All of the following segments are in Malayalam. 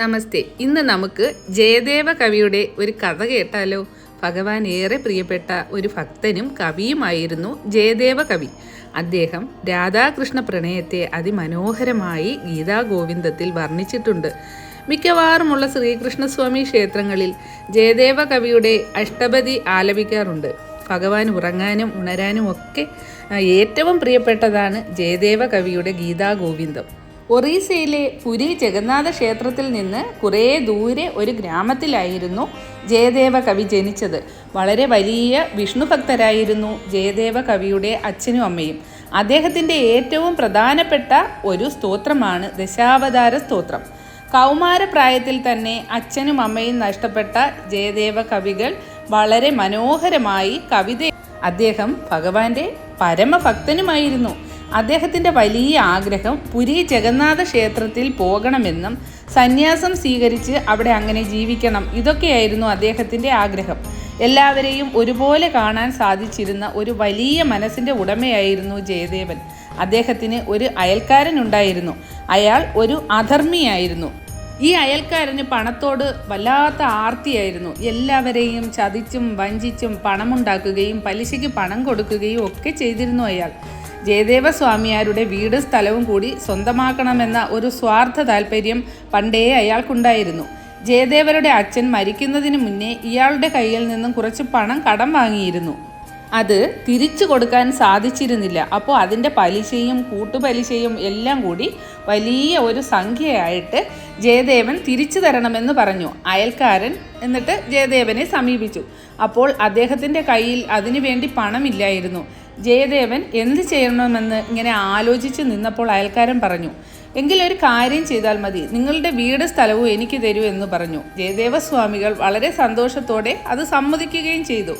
നമസ്തേ. ഇന്ന് നമുക്ക് ജയദേവ കവിയുടെ ഒരു കഥ കേട്ടാലോ? ഭഗവാൻ ഏറെ പ്രിയപ്പെട്ട ഒരു ഭക്തനും കവിയുമായിരുന്നു ജയദേവ കവി. അദ്ദേഹം രാധാകൃഷ്ണ പ്രണയത്തെ അതിമനോഹരമായി ഗീതാഗോവിന്ദത്തിൽ വർണിച്ചിട്ടുണ്ട്. മിക്കവാറുമുള്ള ശ്രീകൃഷ്ണസ്വാമി ക്ഷേത്രങ്ങളിൽ ജയദേവ കവിയുടെ അഷ്ടപതി ആലപിക്കാറുണ്ട്. ഭഗവാൻ ഉറങ്ങാനും ഉണരാനും ഒക്കെ ഏറ്റവും പ്രിയപ്പെട്ടതാണ് ജയദേവ കവിയുടെ ഗീതാഗോവിന്ദം ഒറീസയിലെ പുരി ജഗന്നാഥ ക്ഷേത്രത്തിൽ നിന്ന് കുറേ ദൂരെ ഒരു ഗ്രാമത്തിലായിരുന്നു ജയദേവ കവി ജനിച്ചത്. വളരെ വലിയ വിഷ്ണു ഭക്തരായിരുന്നു ജയദേവ കവിയുടെ അച്ഛനും അമ്മയും. അദ്ദേഹത്തിന്റെ ഏറ്റവും പ്രധാനപ്പെട്ട ഒരു സ്തോത്രമാണ് ദശാവതാര സ്തോത്രം. കൗമാരപ്രായത്തിൽ തന്നെ അച്ഛനും അമ്മയും നഷ്ടപ്പെട്ട ജയദേവ കവികൾ വളരെ മനോഹരമായി കവിത അദ്ദേഹം ഭഗവാന്റെ പരമഭക്തനുമായിരുന്നു. അദ്ദേഹത്തിന്റെ വലിയ ആഗ്രഹം പുരി ജഗന്നാഥ ക്ഷേത്രത്തിൽ പോകണമെന്നും സന്യാസം സ്വീകരിച്ച് അവിടെ അങ്ങനെ ജീവിക്കണം. ഇതൊക്കെയായിരുന്നു അദ്ദേഹത്തിന്റെ ആഗ്രഹം. എല്ലാവരെയും ഒരുപോലെ കാണാൻ സാധിച്ചിരുന്ന ഒരു വലിയ മനസ്സിന്റെ ഉടമയായിരുന്നു ജയദേവൻ. അദ്ദേഹത്തിന് ഒരു അയൽക്കാരനുണ്ടായിരുന്നു അയാൾ ഒരു അധർമ്മിയായിരുന്നു. ഈ അയൽക്കാരന് പണത്തോട് വല്ലാത്ത ആർത്തിയായിരുന്നു. എല്ലാവരെയും ചതിച്ചും വഞ്ചിച്ചും പണമുണ്ടാക്കുകയും പലിശയ്ക്ക് പണം കൊടുക്കുകയും ഒക്കെ ചെയ്തിരുന്നു അയാൾ. ജയദേവ സ്വാമിയാരുടെ വീട് സ്ഥലവും കൂടി സ്വന്തമാക്കണമെന്ന ഒരു സ്വാർത്ഥ താല്പര്യം പണ്ടേ അയാൾക്കുണ്ടായിരുന്നു. ജയദേവരുടെ അച്ഛൻ മരിക്കുന്നതിന് മുന്നേ ഇയാളുടെ കയ്യിൽ നിന്നും കുറച്ച് പണം കടം വാങ്ങിയിരുന്നു. അത് തിരിച്ചു കൊടുക്കാൻ സാധിച്ചിരുന്നില്ല. അപ്പോൾ അതിന്റെ പലിശയും കൂട്ടുപലിശയും എല്ലാം കൂടി വലിയ ഒരു സംഖ്യയായിട്ട് ജയദേവൻ തിരിച്ചു തരണമെന്ന് പറഞ്ഞു. അയൽക്കാരൻ എന്നിട്ട് ജയദേവനെ സമീപിച്ചു. അപ്പോൾ അദ്ദേഹത്തിന്റെ കയ്യിൽ അതിനു വേണ്ടി പണമില്ലായിരുന്നു. ജയദേവൻ എന്ത് ചെയ്യണമെന്ന് ഇങ്ങനെ ആലോചിച്ച് നിന്നപ്പോൾ അയൽക്കാരൻ പറഞ്ഞു എങ്കിലൊരു കാര്യം ചെയ്താൽ മതി. നിങ്ങളുടെ വീട് സ്ഥലവും എനിക്ക് തരൂ എന്ന് പറഞ്ഞു. ജയദേവ സ്വാമികൾ വളരെ സന്തോഷത്തോടെ അത് സമ്മതിക്കുകയും ചെയ്തു.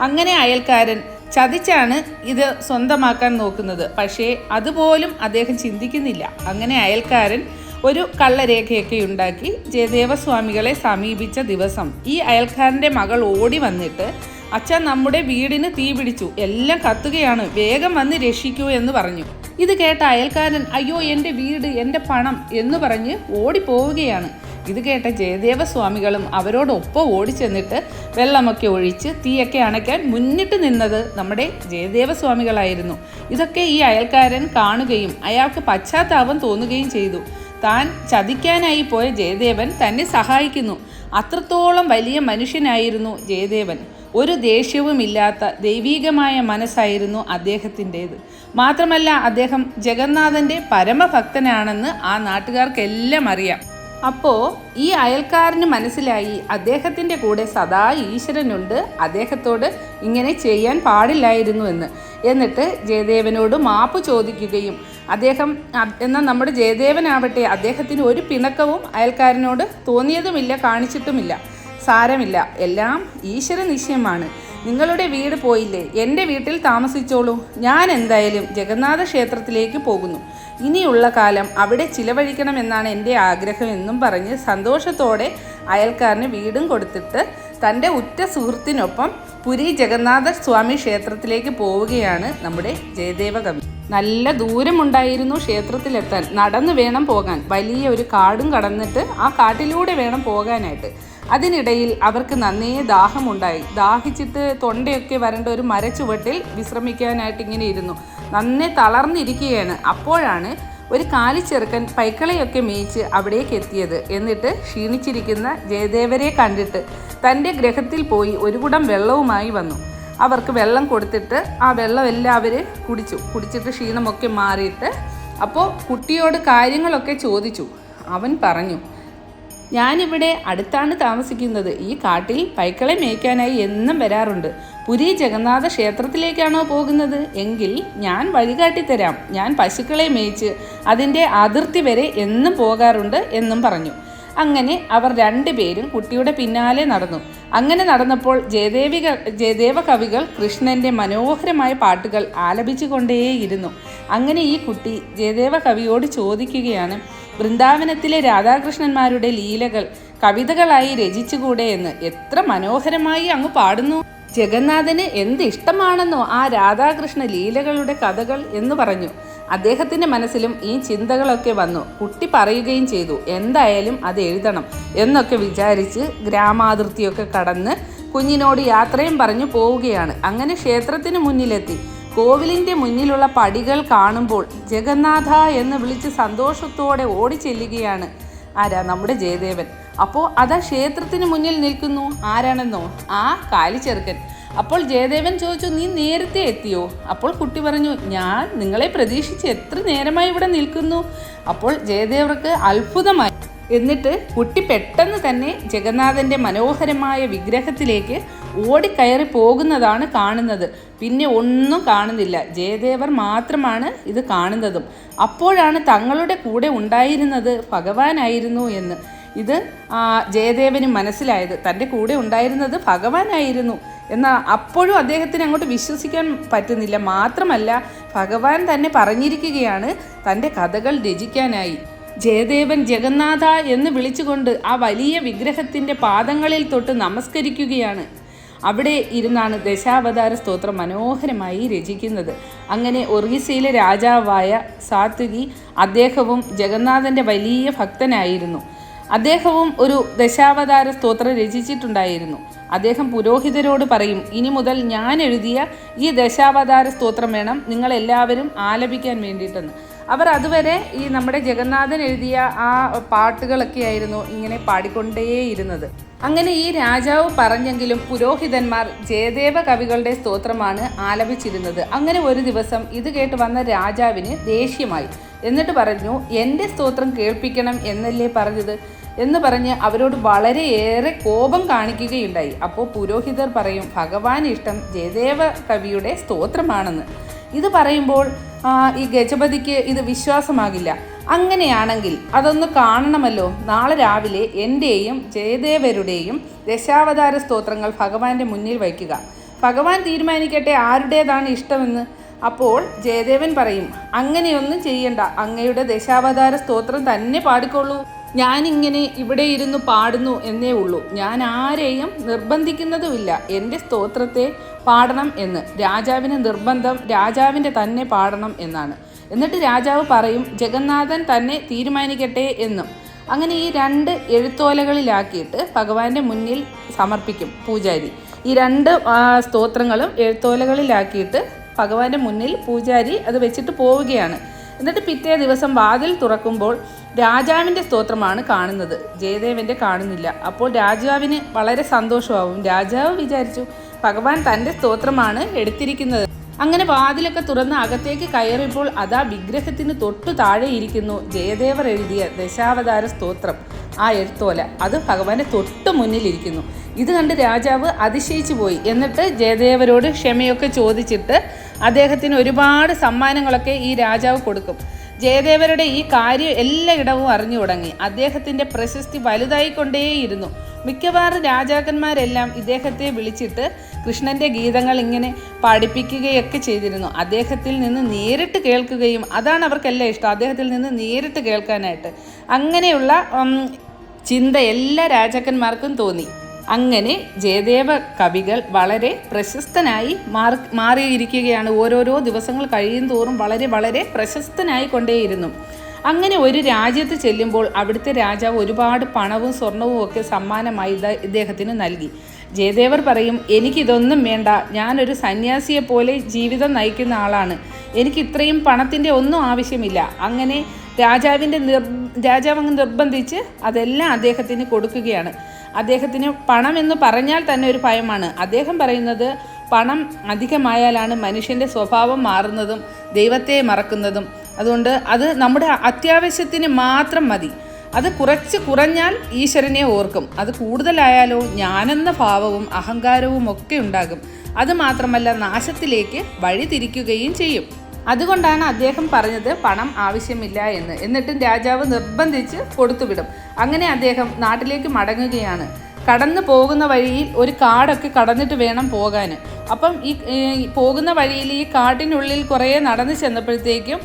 അങ്ങനെ അയൽക്കാരൻ ചതിച്ചാണ് ഇത് സ്വന്തമാക്കാൻ നോക്കുന്നത്. പക്ഷേ അതുപോലും അദ്ദേഹം ചിന്തിക്കുന്നില്ല. അങ്ങനെ അയൽക്കാരൻ ഒരു കള്ളരേഖയൊക്കെ ഉണ്ടാക്കി ജയദേവസ്വാമികളെ സമീപിച്ച ദിവസം ഈ അയൽക്കാരന്റെ മകൾ ഓടി വന്നിട്ട് അച്ഛൻ നമ്മുടെ വീടിന് തീ പിടിച്ചു. എല്ലാം കത്തുകയാണ്. വേഗം വന്ന് രക്ഷിക്കൂ എന്ന് പറഞ്ഞു. ഇത് കേട്ട അയൽക്കാരൻ അയ്യോ എന്റെ വീട് എന്റെ പണം എന്ന് പറഞ്ഞ് ഓടിപ്പോവുകയാണ്. ഇത് കേട്ട ജയദേവ സ്വാമികളും അവരോടൊപ്പം ഓടിച്ചെന്നിട്ട് വെള്ളമൊക്കെ ഒഴിച്ച് തീയൊക്കെ അണയ്ക്കാൻ മുന്നിട്ട് നിന്നത് നമ്മുടെ ജയദേവ സ്വാമികളായിരുന്നു. ഇതൊക്കെ ഈ അയൽക്കാരൻ കാണുകയും അയാൾക്ക് പശ്ചാത്താപം തോന്നുകയും ചെയ്തു. താൻ ചതിക്കാനായി പോയ ജയദേവൻ തന്നെ സഹായിക്കുന്നു. അത്രത്തോളം വലിയ മനുഷ്യനായിരുന്നു ജയദേവൻ. ഒരു ദേഷ്യവുമില്ലാത്ത ദൈവീകമായ മനസ്സായിരുന്നു അദ്ദേഹത്തിന്റേത്. മാത്രമല്ല അദ്ദേഹം ജഗന്നാഥന്റെ പരമഭക്തനാണെന്ന് ആ നാട്ടുകാർക്കെല്ലാം അറിയാം. അപ്പോൾ ഈ അയൽക്കാരന് മനസ്സിലായി അദ്ദേഹത്തിന്റെ കൂടെ സദാ ഈശ്വരനുണ്ട് അദ്ദേഹത്തോട് ഇങ്ങനെ ചെയ്യാൻ പാടില്ലായിരുന്നു എന്ന്. എന്നിട്ട് ജയദേവനോട് മാപ്പ് ചോദിക്കുകയും അദ്ദേഹം എന്നാൽ നമ്മുടെ ജയദേവനാവട്ടെ അദ്ദേഹത്തിന് ഒരു പിണക്കവും അയൽക്കാരനോട് തോന്നിയതുമില്ല കാണിച്ചിട്ടുമില്ല. സാരമില്ല. എല്ലാം ഈശ്വര നിശ്ചയമാണ്. നിങ്ങളുടെ വീട് പോയില്ലേ? എന്റെ വീട്ടിൽ താമസിച്ചോളൂ. ഞാൻ എന്തായാലും ജഗന്നാഥ ക്ഷേത്രത്തിലേക്ക് പോകുന്നു. ഇനിയുള്ള കാലം അവിടെ ചിലവഴിക്കണമെന്നാണ് എന്റെ ആഗ്രഹം എന്നും പറഞ്ഞ് സന്തോഷത്തോടെ അയൽക്കാരന് വീടും കൊടുത്തിട്ട് തന്റെ ഉറ്റ സുഹൃത്തിനൊപ്പം പുരി ജഗന്നാഥ സ്വാമി ക്ഷേത്രത്തിലേക്ക് പോവുകയാണ് നമ്മുടെ ജയദേവ കവി. നല്ല ദൂരമുണ്ടായിരുന്നു ക്ഷേത്രത്തിലെത്താൻ. നടന്നു വേണം പോകാൻ. വലിയ ഒരു കാടും കടന്നിട്ട് ആ കാട്ടിലൂടെ വേണം പോകാനായിട്ട്. അതിനിടയിൽ അവർക്ക് നന്നേ ദാഹമുണ്ടായി. ദാഹിച്ചിട്ട് തൊണ്ടയൊക്കെ വരേണ്ട ഒരു മരച്ചുവട്ടിൽ വിശ്രമിക്കാനായിട്ട് ഇങ്ങനെ ഇരുന്നു. നന്നേ തളർന്നിരിക്കുകയാണ്. അപ്പോഴാണ് ഒരു കാലിച്ചെറുക്കൻ പൈക്കളയൊക്കെ മേയിച്ച് അവിടേക്ക് എത്തിയത്. എന്നിട്ട് ക്ഷീണിച്ചിരിക്കുന്ന ജയദേവരെ കണ്ടിട്ട് തന്റെ ഗ്രഹത്തിൽ പോയി ഒരു കുടം വെള്ളവുമായി വന്നു. അവർക്ക് വെള്ളം കൊടുത്തിട്ട് ആ വെള്ളം എല്ലാവരും കുടിച്ചു. കുടിച്ചിട്ട് ക്ഷീണമൊക്കെ മാറിയിട്ട് അപ്പോൾ കുട്ടിയോട് കാര്യങ്ങളൊക്കെ ചോദിച്ചു. അവൻ പറഞ്ഞു ഞാനിവിടെ അടുത്താണ് താമസിക്കുന്നത്. ഈ കാട്ടിൽ പൈക്കളെ മേയ്ക്കാനായി എന്നും വരാറുണ്ട്. പുരി ജഗന്നാഥ ക്ഷേത്രത്തിലേക്കാണോ പോകുന്നത്? എങ്കിൽ ഞാൻ വഴികാട്ടിത്തരാം ഞാൻ പശുക്കളെ മേയിച്ച് അതിന്റെ അതിർത്തി വരെ എന്നും പോകാറുണ്ട് എന്നും പറഞ്ഞു. അങ്ങനെ അവർ രണ്ടുപേരും കുട്ടിയുടെ പിന്നാലെ നടന്നു. അങ്ങനെ നടന്നപ്പോൾ ജയദേവിക ജയദേവ കവികൾ കൃഷ്ണന്റെ മനോഹരമായ പാട്ടുകൾ ആലപിച്ചുകൊണ്ടേയിരുന്നു. അങ്ങനെ ഈ കുട്ടി ജയദേവ കവിയോട് ചോദിക്കുകയാണ് വൃന്ദാവനത്തിലെ രാധാകൃഷ്ണന്മാരുടെ ലീലകൾ കവിതകളായി രചിച്ചുകൂടെ എന്ന് എത്ര മനോഹരമായി അങ്ങ് പാടുന്നു. ജഗന്നാഥന് എന്ത് ഇഷ്ടമാണെന്നോ ആ രാധാകൃഷ്ണ ലീലകളുടെ കഥകൾ എന്ന് പറഞ്ഞു. അദ്ദേഹത്തിന്റെ മനസ്സിലും ഈ ചിന്തകളൊക്കെ വന്നു. കുട്ടി പറയുകയും ചെയ്തു എന്തായാലും അത് എഴുതണം എന്നൊക്കെ വിചാരിച്ച് ഗ്രാമാതിർത്തിയൊക്കെ കടന്ന് കുഞ്ഞിനോട് യാത്രയും പറഞ്ഞു പോവുകയാണ്. അങ്ങനെ ക്ഷേത്രത്തിന് മുന്നിലെത്തി. കോവിലിന്റെ മുന്നിലുള്ള പടികൾ കാണുമ്പോൾ ജഗന്നാഥ എന്ന് വിളിച്ച് സന്തോഷത്തോടെ ഓടി ചെല്ലുകയാണ് ആരാ നമ്മുടെ ജയദേവൻ? അപ്പോൾ അതാ ക്ഷേത്രത്തിന് മുന്നിൽ നിൽക്കുന്നു. ആരാണെന്നോ? ആ കാലിച്ചെറുക്കൻ. അപ്പോൾ ജയദേവൻ ചോദിച്ചു നീ നേരത്തെ എത്തിയോ? അപ്പോൾ കുട്ടി പറഞ്ഞു ഞാൻ നിങ്ങളെ പ്രതീക്ഷിച്ച് എത്ര നേരമായി ഇവിടെ നിൽക്കുന്നു? അപ്പോൾ ജയദേവർക്ക് അത്ഭുതമായി. എന്നിട്ട് കുട്ടി പെട്ടെന്ന് തന്നെ ജഗന്നാഥന്റെ മനോഹരമായ വിഗ്രഹത്തിലേക്ക് ഓടിക്കയറി പോകുന്നതാണ് കാണുന്നത്. പിന്നെ ഒന്നും കാണുന്നില്ല. ജയദേവർ മാത്രമാണ് ഇത് കാണുന്നതും. അപ്പോഴാണ് തങ്ങളുടെ കൂടെ ഉണ്ടായിരുന്നത് ഭഗവാനായിരുന്നു എന്ന്. ഇത് ജയദേവന് മനസ്സിലായത്. തന്റെ കൂടെ ഉണ്ടായിരുന്നത് ഭഗവാനായിരുന്നു എന്നാൽ അപ്പോഴും അദ്ദേഹത്തിന് അങ്ങോട്ട് വിശ്വസിക്കാൻ പറ്റുന്നില്ല. മാത്രമല്ല ഭഗവാൻ തന്നെ പറഞ്ഞിരിക്കുകയാണ് തന്റെ കഥകൾ രചിക്കാനായി. ജയദേവൻ ജഗന്നാഥ എന്ന് വിളിച്ചുകൊണ്ട് ആ വലിയ വിഗ്രഹത്തിന്റെ പാദങ്ങളിൽ തൊട്ട് നമസ്കരിക്കുകയാണ്. അവിടെ ഇരുന്നാണ് ദശാവതാര സ്തോത്രം മനോഹരമായി രചിക്കുന്നത്. അങ്ങനെ ഒറീസയിലെ രാജാവായ സാത്വികി അദ്ദേഹവും ജഗന്നാഥന്റെ വലിയ ഭക്തനായിരുന്നു. അദ്ദേഹവും ഒരു ദശാവതാര സ്തോത്രം രചിച്ചിട്ടുണ്ടായിരുന്നു. അദ്ദേഹം പുരോഹിതരോട് പറയും ഇനി മുതൽ ഞാൻ എഴുതിയ ഈ ദശാവതാര സ്തോത്രം വേണം നിങ്ങളെല്ലാവരും ആലപിക്കാൻ വേണ്ടിയിട്ടെന്ന്. അവർ അതുവരെ ഈ നമ്മുടെ ജഗന്നാഥൻ എഴുതിയ ആ പാട്ടുകളൊക്കെ ആയിരുന്നു ഇങ്ങനെ പാടിക്കൊണ്ടേയിരുന്നത്. അങ്ങനെ ഈ രാജാവ് പറഞ്ഞെങ്കിലും പുരോഹിതന്മാർ ജയദേവ കവികളുടെ സ്തോത്രമാണ് ആലപിച്ചിരുന്നത്. അങ്ങനെ ഒരു ദിവസം ഇത് കേട്ട് വന്ന രാജാവിന് ദേഷ്യമായി. എന്നിട്ട് പറഞ്ഞു എന്റെ സ്തോത്രം കേൾപ്പിക്കണം എന്നല്ലേ പറഞ്ഞത്? എന്ന് പറഞ്ഞ് അവരോട് വളരെയേറെ കോപം കാണിക്കുകയുണ്ടായി. അപ്പോൾ പുരോഹിതർ പറയും ഭഗവാൻ ഇഷ്ടം ജയദേവ കവിയുടെ സ്തോത്രമാണെന്ന്. ഇത് പറയുമ്പോൾ ഈ ഗജപതിക്ക് ഇത് വിശ്വാസമാകില്ല. അങ്ങനെയാണെങ്കിൽ അതൊന്ന് കാണണമല്ലോ. നാളെ രാവിലെ എന്റെയും ജയദേവരുടെയും ദശാവതാര സ്തോത്രങ്ങൾ ഭഗവാന്റെ മുന്നിൽ വയ്ക്കുക. ഭഗവാൻ തീരുമാനിക്കട്ടെ ആരുടേതാണ് ഇഷ്ടമെന്ന്. അപ്പോൾ ജയദേവൻ പറയും അങ്ങനെയൊന്നും ചെയ്യണ്ട. അങ്ങയുടെ ദശാവതാര സ്തോത്രം തന്നെ പാടിക്കൊള്ളൂ ഞാനിങ്ങനെ ഇവിടെ ഇരുന്ന് പാടുന്നു എന്നേ ഉള്ളൂ. ഞാൻ ആരെയും നിർബന്ധിക്കുന്നതുമില്ല. എന്റെ സ്തോത്രത്തെ പാടണം എന്ന്. രാജാവിന് നിർബന്ധം രാജാവിന്റെ തന്നെ പാടണം എന്നാണ്. എന്നിട്ട് രാജാവ് പറയും ജഗന്നാഥൻ തന്നെ തീരുമാനിക്കട്ടെ എന്നും. അങ്ങനെ ഈ രണ്ട് എഴുത്തോലകളിലാക്കിയിട്ട് ഭഗവാന്റെ മുന്നിൽ സമർപ്പിക്കും പൂജാരി. ഈ രണ്ട് സ്തോത്രങ്ങളും എഴുത്തോലകളിലാക്കിയിട്ട് ഭഗവാന്റെ മുന്നിൽ പൂജാരി അത് വെച്ചിട്ട് പോവുകയാണ്. എന്നിട്ട് പിറ്റേ ദിവസം വാതിൽ തുറക്കുമ്പോൾ രാജാവിന്റെ സ്തോത്രമാണ് കാണുന്നത്. ജയദേവന്റെ കാണുന്നില്ല. അപ്പോൾ രാജാവിന് വളരെ സന്തോഷമാവും. രാജാവ് വിചാരിച്ചു ഭഗവാൻ തന്റെ സ്തോത്രമാണ് എടുത്തിരിക്കുന്നത്. അങ്ങനെ വാതിലൊക്കെ തുറന്ന് അകത്തേക്ക് കയറിയപ്പോൾ അതാ വിഗ്രഹത്തിന് തൊട്ടു താഴെ ഇരിക്കുന്നു ജയദേവർ എഴുതിയ ദശാവതാര സ്തോത്രം ആ എഴുത്തോല. അത് ഭഗവാന്റെ തൊട്ട് മുന്നിലിരിക്കുന്നു ഇത് കണ്ട് രാജാവ് അതിശയിച്ചു പോയി. എന്നിട്ട് ജയദേവരോട് ക്ഷമയൊക്കെ ചോദിച്ചിട്ട് അദ്ദേഹത്തിന് ഒരുപാട് സമ്മാനങ്ങളൊക്കെ ഈ രാജാവ് കൊടുക്കും. ജയദേവരുടെ ഈ കാര്യം എല്ലായിടവും അറിഞ്ഞു തുടങ്ങി. അദ്ദേഹത്തിന്റെ പ്രശസ്തി വലുതായിക്കൊണ്ടേയിരുന്നു. മിക്കവാറും രാജാക്കന്മാരെല്ലാം ഇദ്ദേഹത്തെ വിളിച്ചിട്ട് കൃഷ്ണന്റെ ഗീതങ്ങൾ ഇങ്ങനെ പഠിപ്പിക്കുകയൊക്കെ ചെയ്തിരുന്നു. അദ്ദേഹത്തിൽ നിന്ന് നേരിട്ട് കേൾക്കുകയും അതാണ് അവർക്കെല്ലാം ഇഷ്ടം. അദ്ദേഹത്തിൽ നിന്ന് നേരിട്ട് കേൾക്കാനായിട്ട്. അങ്ങനെയുള്ള ചിന്ത എല്ലാ രാജാക്കന്മാർക്കും തോന്നി. അങ്ങനെ ജയദേവ കവികൾ വളരെ പ്രശസ്തനായി മാറി മാറിയിരിക്കുകയാണ്. ഓരോരോ ദിവസങ്ങൾ കഴിയും തോറും വളരെ വളരെ പ്രശസ്തനായി കൊണ്ടേയിരുന്നു. അങ്ങനെ ഒരു രാജ്യത്ത് ചെല്ലുമ്പോൾ അവിടുത്തെ രാജാവ് ഒരുപാട് പണവും സ്വർണവും ഒക്കെ സമ്മാനമായി ഇദ്ദേഹത്തിന് നൽകി. ജയദേവർ പറയും എനിക്കിതൊന്നും വേണ്ട. ഞാനൊരു സന്യാസിയെ പോലെ ജീവിതം നയിക്കുന്ന ആളാണ്. എനിക്ക് ഇത്രയും പണത്തിന്റെ ഒന്നും ആവശ്യമില്ല. അങ്ങനെ രാജാവിന്റെ നിർ രാജാവ് അങ്ങ് നിർബന്ധിച്ച് അതെല്ലാം അദ്ദേഹത്തിന് കൊടുക്കുകയാണ്. അദ്ദേഹത്തിന് പണം എന്ന് പറഞ്ഞാൽ തന്നെ ഒരു ഭയമാണ്. അദ്ദേഹം പറയുന്നത് പണം അധികമായാലാണ് മനുഷ്യന്റെ സ്വഭാവം മാറുന്നതും ദൈവത്തെ മറക്കുന്നതും. അതുകൊണ്ട് അത് നമ്മുടെ അത്യാവശ്യത്തിന് മാത്രം മതി. അത് കുറച്ച് കുറഞ്ഞാൽ ഈശ്വരനെ ഓർക്കും. അത് കൂടുതലായാലോ ഞാനെന്ന ഭാവവും അഹങ്കാരവും ഒക്കെ ഉണ്ടാകും. അത് മാത്രമല്ല നാശത്തിലേക്ക് വഴിതിരിക്കുകയും ചെയ്യും. അതുകൊണ്ടാണ് അദ്ദേഹം പറഞ്ഞത് പണം ആവശ്യമില്ല എന്ന്. എന്നിട്ടും രാജാവ് നിർബന്ധിച്ച് കൊടുത്തുവിടും. അങ്ങനെ അദ്ദേഹം നാട്ടിലേക്ക് മടങ്ങുകയാണ്. കടന്നു പോകുന്ന വഴിയിൽ ഒരു കാടൊക്കെ കടന്നിട്ട് വേണം പോകാൻ അപ്പം ഈ പോകുന്ന വഴിയിൽ ഈ കാട്ടിനുള്ളിൽ കുറേ നടന്നു ചെന്നപ്പോഴത്തേക്കും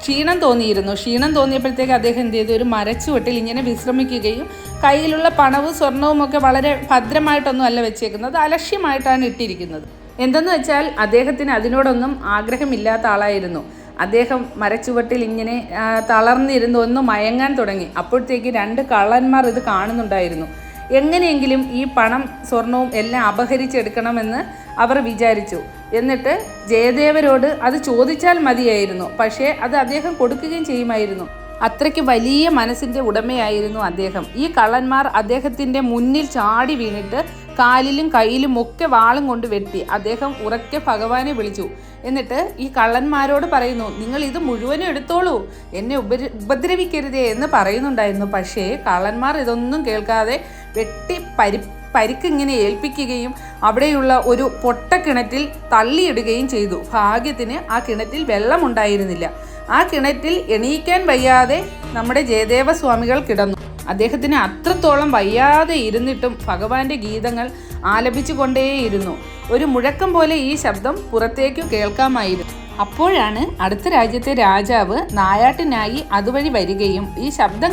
ക്ഷീണം തോന്നിയിരുന്നു. ക്ഷീണം തോന്നിയപ്പോഴത്തേക്ക് അദ്ദേഹം എന്ത് ചെയ്തു? ഒരു മരച്ചുവട്ടിൽ ഇങ്ങനെ വിശ്രമിക്കുകയും കയ്യിലുള്ള പണവും സ്വർണവും ഒക്കെ വളരെ ഭദ്രമായിട്ടൊന്നും അല്ല വെച്ചേക്കുന്നത്. അലക്ഷ്യമായിട്ടാണ് ഇട്ടിരിക്കുന്നത്. എന്തെന്ന് വെച്ചാൽ അദ്ദേഹത്തിന് അതിനോടൊന്നും ആഗ്രഹമില്ലാത്ത ആളായിരുന്നു. അദ്ദേഹം മരച്ചുവട്ടിൽ ഇങ്ങനെ തളർന്നിരുന്നു ഒന്ന് മയങ്ങാൻ തുടങ്ങി. അപ്പോഴത്തേക്ക് രണ്ട് കള്ളന്മാർ ഇത് കാണുന്നുണ്ടായിരുന്നു. എങ്ങനെയെങ്കിലും ഈ പണം സ്വർണവും എല്ലാം അപഹരിച്ചെടുക്കണമെന്ന് അവർ വിചാരിച്ചു. എന്നിട്ട് ജയദേവരോട് അത് ചോദിച്ചാൽ മതിയായിരുന്നു. പക്ഷേ അത് അദ്ദേഹം കൊടുക്കുകയും ചെയ്യുമായിരുന്നു. അത്രയ്ക്ക് വലിയ മനസ്സിന്റെ ഉടമയായിരുന്നു അദ്ദേഹം. ഈ കള്ളന്മാർ അദ്ദേഹത്തിന്റെ മുന്നിൽ ചാടി വീണിട്ട് കാലിലും കയ്യിലും ഒക്കെ വാളും കൊണ്ട് വെട്ടി അദ്ദേഹം ഉറക്കെ ഭഗവാനെ വിളിച്ചു. എന്നിട്ട് ഈ കള്ളന്മാരോട് പറയുന്നു നിങ്ങൾ ഇത് മുഴുവനും എടുത്തോളൂ. എന്നെ ഉപരി ഉപദ്രവിക്കരുതേ എന്ന് പറയുന്നുണ്ടായിരുന്നു. പക്ഷേ കള്ളന്മാർ ഇതൊന്നും കേൾക്കാതെ വെട്ടി പരി പരിക്കിങ്ങനെ ഏൽപ്പിക്കുകയും അവിടെയുള്ള ഒരു പൊട്ടക്കിണറ്റിൽ തള്ളിയിടുകയും ചെയ്തു. ഭാഗ്യത്തിന് ആ കിണറ്റിൽ വെള്ളമുണ്ടായിരുന്നില്ല. ആ കിണറ്റിൽ എണീക്കാൻ വയ്യാതെ നമ്മുടെ ജയദേവ സ്വാമികൾ കിടന്നു. അദ്ദേഹത്തിന് അത്രത്തോളം വയ്യാതെ ഇരുന്നിട്ടും ഭഗവാന്റെ ഗീതങ്ങൾ ആലപിച്ചു കൊണ്ടേയിരുന്നു. ഒരു മുഴക്കം പോലെ ഈ ശബ്ദം പുറത്തേക്കു കേൾക്കാമായിരുന്നു. അപ്പോഴാണ് അടുത്ത രാജ്യത്തെ രാജാവ് നായാട്ടിനായി അതുവഴി വരികയും ഈ ശബ്ദം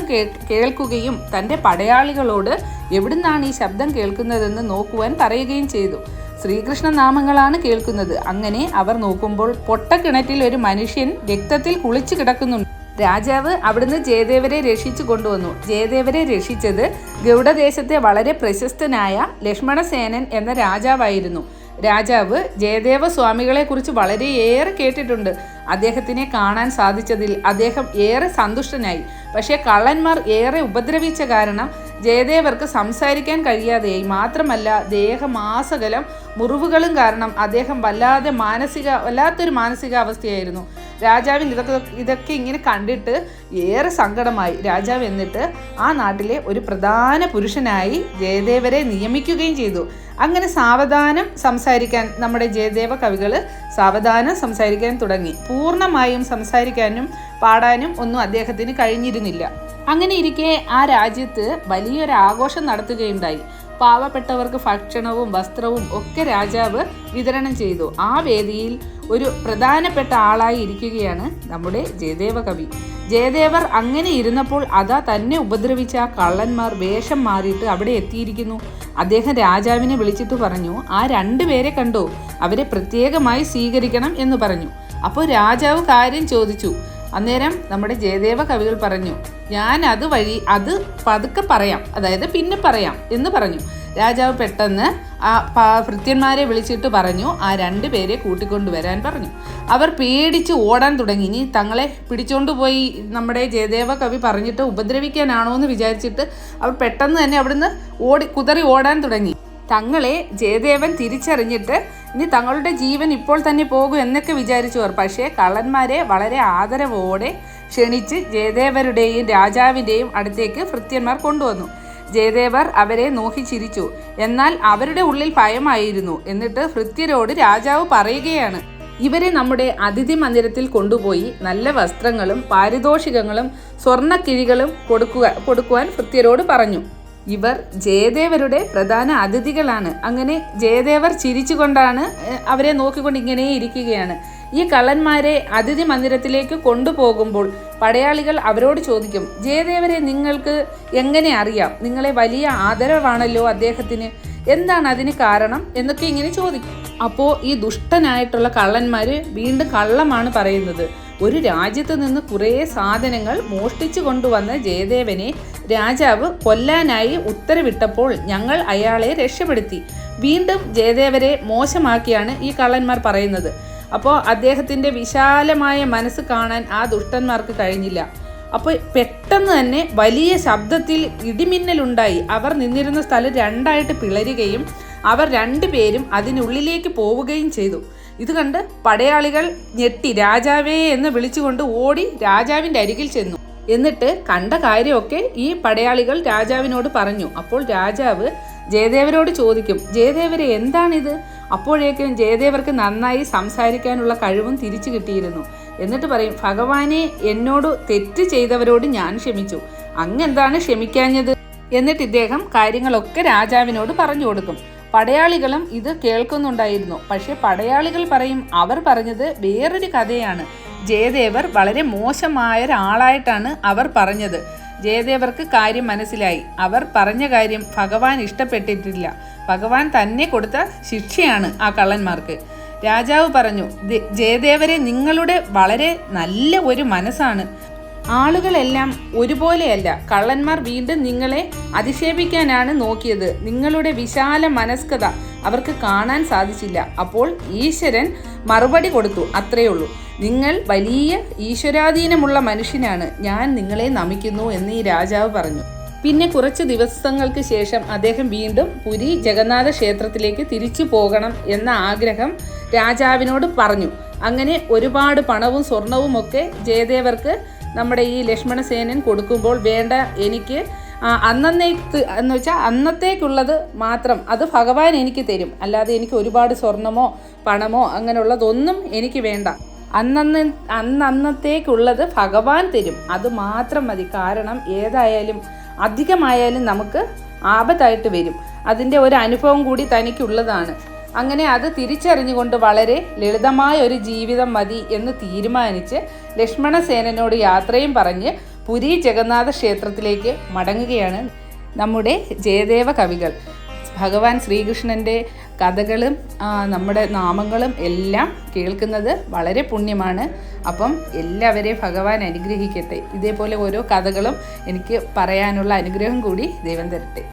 കേൾക്കുകയും തന്റെ പടയാളികളോട് എവിടുന്നാണ് ഈ ശബ്ദം കേൾക്കുന്നതെന്ന് നോക്കുവാൻ പറയുകയും ചെയ്തു. ശ്രീകൃഷ്ണ നാമങ്ങളാണ് കേൾക്കുന്നത്. അങ്ങനെ അവർ നോക്കുമ്പോൾ പൊട്ടക്കിണറ്റിൽ ഒരു മനുഷ്യൻ രക്തത്തിൽ കുളിച്ചു കിടക്കുന്നുണ്ട്. രാജാവ് അവിടുന്ന് ജയദേവരെ രക്ഷിച്ചു കൊണ്ടുവന്നു. ജയദേവരെ രക്ഷിച്ചത് ഗൗഡദേശത്തെ വളരെ പ്രശസ്തനായ ലക്ഷ്മണസേനൻ എന്ന രാജാവായിരുന്നു. രാജാവ് ജയദേവ സ്വാമികളെ കുറിച്ച് വളരെയേറെ കേട്ടിട്ടുണ്ട്. അദ്ദേഹത്തിനെ കാണാൻ സാധിച്ചതിൽ അദ്ദേഹം ഏറെ സന്തുഷ്ടനായി. പക്ഷേ കള്ളന്മാർ ഏറെ ഉപദ്രവിച്ച കാരണം ജയദേവർക്ക് സംസാരിക്കാൻ കഴിയാതെയായി മാത്രമല്ല ദേഹമാസകലം മുറിവുകളും കാരണം അദ്ദേഹം വല്ലാതെ മാനസിക വല്ലാത്തൊരു മാനസികാവസ്ഥയായിരുന്നു. രാജാവിന് ഇതൊക്കെ ഇതൊക്കെ ഇങ്ങനെ കണ്ടിട്ട് ഏറെ സങ്കടമായി. രാജാവ് എന്നിട്ട് ആ നാട്ടിലെ ഒരു പ്രധാന പുരുഷനായി ജയദേവരെ നിയമിക്കുകയും ചെയ്തു. അങ്ങനെ സാവധാനം സംസാരിക്കാൻ നമ്മുടെ ജയദേവ കവികൾ സാവധാനം സംസാരിക്കാൻ തുടങ്ങി. പൂർണമായും സംസാരിക്കാനും പാടാനും ഒന്നും അദ്ദേഹത്തിന് കഴിഞ്ഞിരുന്നില്ല. അങ്ങനെ ഇരിക്കെ ആ രാജ്യത്ത് വലിയൊരു ആഘോഷം നടത്തുകയുണ്ടായി. പാവപ്പെട്ടവർക്ക് ഭക്ഷണവും വസ്ത്രവും ഒക്കെ രാജാവ് വിതരണം ചെയ്തു. ആ വേദിയിൽ ഒരു പ്രധാനപ്പെട്ട ആളായി ഇരിക്കുകയാണ് നമ്മുടെ ജയദേവ കവി. ജയദേവർ അങ്ങനെ ഇരുന്നപ്പോൾ അതാ തന്നെ ഉപദ്രവിച്ച ആ കള്ളന്മാർ വേഷം മാറിയിട്ട് അവിടെ എത്തിയിരിക്കുന്നു. അദ്ദേഹം രാജാവിനെ വിളിച്ചിട്ട് പറഞ്ഞു ആ രണ്ടുപേരെ കണ്ടോ? അവരെ പ്രത്യേകമായി സ്വീകരിക്കണം എന്ന് പറഞ്ഞു. അപ്പോൾ രാജാവ് കാര്യം ചോദിച്ചു. അന്നേരം നമ്മുടെ ജയദേവ കവികൾ പറഞ്ഞു ഞാൻ അത് വഴി അത് പതുക്കെ പറയാം അതായത് പിന്നെ പറയാം എന്ന് പറഞ്ഞു. രാജാവ് പെട്ടെന്ന് ആ ഭൃത്യന്മാരെ വിളിച്ചിട്ട് പറഞ്ഞു ആ രണ്ട് പേരെ കൂട്ടിക്കൊണ്ടുവരാൻ പറഞ്ഞു. അവർ പേടിച്ച് ഓടാൻ തുടങ്ങി. ഇനി തങ്ങളെ പിടിച്ചോണ്ടുപോയി നമ്മുടെ ജയദേവ കവി പറഞ്ഞിട്ട് ഉപദ്രവിക്കാനാണോ എന്ന് വിചാരിച്ചിട്ട് അവർ പെട്ടെന്ന് തന്നെ അവിടുന്ന് ഓടി കുതറി ഓടാൻ തുടങ്ങി. തങ്ങളെ ജയദേവൻ തിരിച്ചറിഞ്ഞിട്ട് ഇനി തങ്ങളുടെ ജീവൻ ഇപ്പോൾ തന്നെ പോകും എന്നൊക്കെ വിചാരിച്ചു വിചാരിച്ചവർ പക്ഷേ കള്ളന്മാരെ വളരെ ആദരവോടെ ക്ഷണിച്ച് ജയദേവരുടെയും രാജാവിന്റെയും അടുത്തേക്ക് ഭൃത്യന്മാർ കൊണ്ടുവന്നു. ജയദേവർ അവരെ നോക്കി ചിരിച്ചു. എന്നാൽ അവരുടെ ഉള്ളിൽ ഭയമായിരുന്നു. എന്നിട്ട് ഭൃത്യരോട് രാജാവ് പറയുകയാണ് ഇവരെ നമ്മുടെ അതിഥി മന്ദിരത്തിൽ കൊണ്ടുപോയി നല്ല വസ്ത്രങ്ങളും പാരിതോഷികങ്ങളും സ്വർണക്കിഴികളും കൊടുക്കുക കൊടുക്കുവാൻ ഭൃത്യരോട് പറഞ്ഞു. ഇവർ ജയദേവരുടെ പ്രധാന അതിഥികളാണ്. അങ്ങനെ ജയദേവർ ചിരിച്ചുകൊണ്ടാണ് അവരെ നോക്കിക്കൊണ്ട് ഇങ്ങനെ ഇരിക്കുകയാണ്. ഈ കള്ളന്മാരെ അതിഥി മന്ദിരത്തിലേക്ക് കൊണ്ടുപോകുമ്പോൾ പടയാളികൾ അവരോട് ചോദിക്കും ജയദേവരെ നിങ്ങൾക്ക് എങ്ങനെ അറിയാം? നിങ്ങളെ വലിയ ആദരവാണല്ലോ അദ്ദേഹത്തിന്. എന്താണ് അതിന് കാരണം? എന്നൊക്കെ ഇങ്ങനെ ചോദിക്കും. അപ്പോൾ ഈ ദുഷ്ടനായിട്ടുള്ള കള്ളന്മാർ വീണ്ടും കള്ളമാണ് പറയുന്നത്. ഒരു രാജ്യത്ത് നിന്ന് കുറേ സാധനങ്ങൾ മോഷ്ടിച്ചു കൊണ്ടുവന്ന ജയദേവനെ രാജാവ് കൊല്ലാനായി ഉത്തരവിട്ടപ്പോൾ ഞങ്ങൾ അയാളെ രക്ഷപ്പെടുത്തി. വീണ്ടും ജയദേവരെ മോശമാക്കിയാണ് ഈ കള്ളന്മാർ പറയുന്നത്. അപ്പോൾ അദ്ദേഹത്തിന്റെ വിശാലമായ മനസ്സ് കാണാൻ ആ ദുഷ്ടന്മാർക്ക് കഴിഞ്ഞില്ല. അപ്പോൾ പെട്ടെന്ന് തന്നെ വലിയ ശബ്ദത്തിൽ ഇടിമിന്നലുണ്ടായി. അവർ നിന്നിരുന്ന സ്ഥലം രണ്ടായിട്ട് പിളരുകയും അവർ രണ്ടുപേരും അതിനുള്ളിലേക്ക് പോവുകയും ചെയ്തു. ഇത് കണ്ട് പടയാളികൾ ഞെട്ടി. രാജാവേ എന്ന് വിളിച്ചുകൊണ്ട് ഓടി രാജാവിന്റെ അരികിൽ ചെന്നു. എന്നിട്ട് കണ്ട കാര്യമൊക്കെ ഈ പടയാളികൾ രാജാവിനോട് പറഞ്ഞു. അപ്പോൾ രാജാവ് ജയദേവരോട് ചോദിക്കും ജയദേവരെ എന്താണിത്? അപ്പോഴേക്കും ജയദേവർക്ക് നന്നായി സംസാരിക്കാനുള്ള കഴിവും തിരിച്ചു കിട്ടിയിരുന്നു. എന്നിട്ട് പറയും ഭഗവാനെ എന്നോട് തെറ്റ് ചെയ്തവരോട് ഞാൻ ക്ഷമിച്ചു. അങ്ങെന്താണ് ക്ഷമിക്കാഞ്ഞത്? എന്നിട്ട് ഇദ്ദേഹം കാര്യങ്ങളൊക്കെ രാജാവിനോട് പറഞ്ഞു കൊടുക്കും. പടയാളികളും ഇത് കേൾക്കുന്നുണ്ടായിരുന്നു. പക്ഷെ പടയാളികൾ പറയും അവർ പറഞ്ഞത് വേറൊരു കഥയാണ്. ജയദേവർ വളരെ മോശമായ ഒരാളായിട്ടാണ് അവർ പറഞ്ഞത്. ജയദേവർക്ക് കാര്യം മനസ്സിലായി. അവർ പറഞ്ഞ കാര്യം ഭഗവാൻ ഇഷ്ടപ്പെട്ടിട്ടില്ല. ഭഗവാൻ തന്നെ കൊടുത്ത ശിക്ഷയാണ് ആ കള്ളന്മാർക്ക്. രാജാവ് പറഞ്ഞു ജയദേവരെ നിങ്ങളുടെ വളരെ നല്ല ഒരു മനസ്സാണ്. ആളുകളെല്ലാം ഒരുപോലെയല്ല. കള്ളന്മാർ വീണ്ടും നിങ്ങളെ അധിക്ഷേപിക്കാനാണ് നോക്കിയത്. നിങ്ങളുടെ വിശാല മനസ്കത അവർക്ക് കാണാൻ സാധിച്ചില്ല. അപ്പോൾ ഈശ്വരൻ മറുപടി കൊടുത്തു. അത്രയേ ഉള്ളൂ നിങ്ങൾ വലിയ ഈശ്വരാധീനമുള്ള മനുഷ്യനാണ്. ഞാൻ നിങ്ങളെ നമിക്കുന്നു എന്ന് ഈ രാജാവ് പറഞ്ഞു. പിന്നെ കുറച്ച് ദിവസങ്ങൾക്ക് ശേഷം അദ്ദേഹം വീണ്ടും പുരി ജഗന്നാഥ ക്ഷേത്രത്തിലേക്ക് തിരിച്ചു പോകണം എന്ന ആഗ്രഹം രാജാവിനോട് പറഞ്ഞു. അങ്ങനെ ഒരുപാട് പണവും സ്വർണവും ഒക്കെ ജയദേവർക്ക് നമ്മുടെ ഈ ലക്ഷ്മണസേനൻ കൊടുക്കുമ്പോൾ വേണ്ട എനിക്ക് അന്നേക്ക് എന്ന് വെച്ചാൽ അന്നത്തേക്കുള്ളത് മാത്രം അത് ഭഗവാൻ എനിക്ക് തരും. അല്ലാതെ എനിക്ക് ഒരുപാട് സ്വർണമോ പണമോ അങ്ങനെയുള്ളതൊന്നും എനിക്ക് വേണ്ട. അന്നന്ന് അന്നന്നത്തേക്കുള്ളത് ഭഗവാൻ തരും. അത് മാത്രം മതി. കാരണം ഏതായാലും അധികമായാലും നമുക്ക് ആപത്തായിട്ട് വരും. അതിന്റെ ഒരു അനുഭവം കൂടി തനിക്കുള്ളതാണ്. അങ്ങനെ അത് തിരിച്ചറിഞ്ഞുകൊണ്ട് വളരെ ലളിതമായ ഒരു ജീവിതം മതി എന്ന് തീരുമാനിച്ച് ലക്ഷ്മണസേനനോട് യാത്രയും പറഞ്ഞ് പുരി ജഗന്നാഥ ക്ഷേത്രത്തിലേക്ക് മടങ്ങുകയാണ് നമ്മുടെ ജയദേവ കവികൾ. ഭഗവാൻ ശ്രീകൃഷ്ണന്റെ കഥകളും നമ്മുടെ നാമങ്ങളും എല്ലാം കേൾക്കുന്നത് വളരെ പുണ്യമാണ്. അപ്പം എല്ലാവരെയും ഭഗവാൻ അനുഗ്രഹിക്കട്ടെ. ഇതേപോലെ ഓരോ കഥകളും എനിക്ക് പറയാനുള്ള അനുഗ്രഹം കൂടി ദൈവം തരട്ടെ.